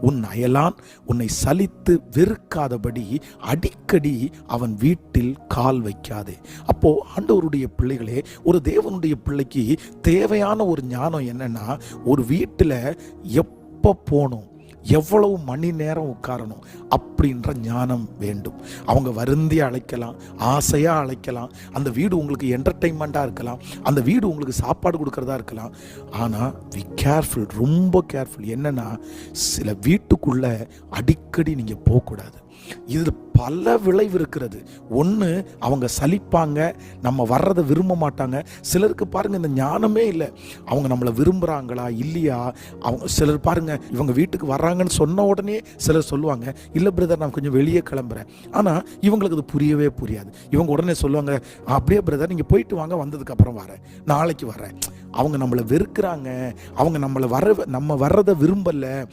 உன் அயலான் உன்னை சலித்து வெறுக்காதபடி அடிக்கடி அவன் வீட்டில் கால் வைக்காதே. அப்போ ஆண்டவருடைய பிள்ளைகளே ஒரு தேவனுடைய பிள்ளைக்கு தேவையான ஒரு ஞானம் என்னன்னா ஒரு வீட்டில் எப்போ போகணும் எவ்வளவு மணி நேரம் உட்காரணும் அப்படின்ற ஞானம் வேண்டும். அவங்க வருந்தி அழைக்கலாம் ஆசையாக அழைக்கலாம் அந்த வீடு உங்களுக்கு என்டர்டெயின்மெண்ட்டாக இருக்கலாம் அந்த வீடு உங்களுக்கு சாப்பாடு கொடுக்கறதா இருக்கலாம். ஆனால் வி கேர்ஃபுல் ரொம்ப கேர்ஃபுல் என்னன்னா சில வீட்டுக்குள்ளே அடிக்கடி நீங்கள் போகக்கூடாது. இது பல விளைவு இருக்கிறது. ஒன்று அவங்க சலிப்பாங்க நம்ம வர்றதை விரும்ப மாட்டாங்க. சிலருக்கு பாருங்கள் இந்த ஞானமே இல்லை. அவங்க நம்மளை விரும்புகிறாங்களா இல்லையா? அவங்க சிலர் பாருங்கள் இவங்க வீட்டுக்கு வர்றாங்கன்னு சொன்ன உடனே சிலர் சொல்லுவாங்க இல்லை பிரதர் நான் கொஞ்சம் வெளியே கிளம்புறேன். ஆனால் இவங்களுக்கு அது புரியவே புரியாது. இவங்க உடனே சொல்லுவாங்க அப்படியே பிரதர் நீங்கள் போயிட்டு வாங்க வந்ததுக்கப்புறம் வரேன். நாளைக்கு வரேன். அவங்க நம்மளை வெறுக்கிறாங்க. அவங்க நம்மளை வர நம்ம வர்றதை விரும்பலை.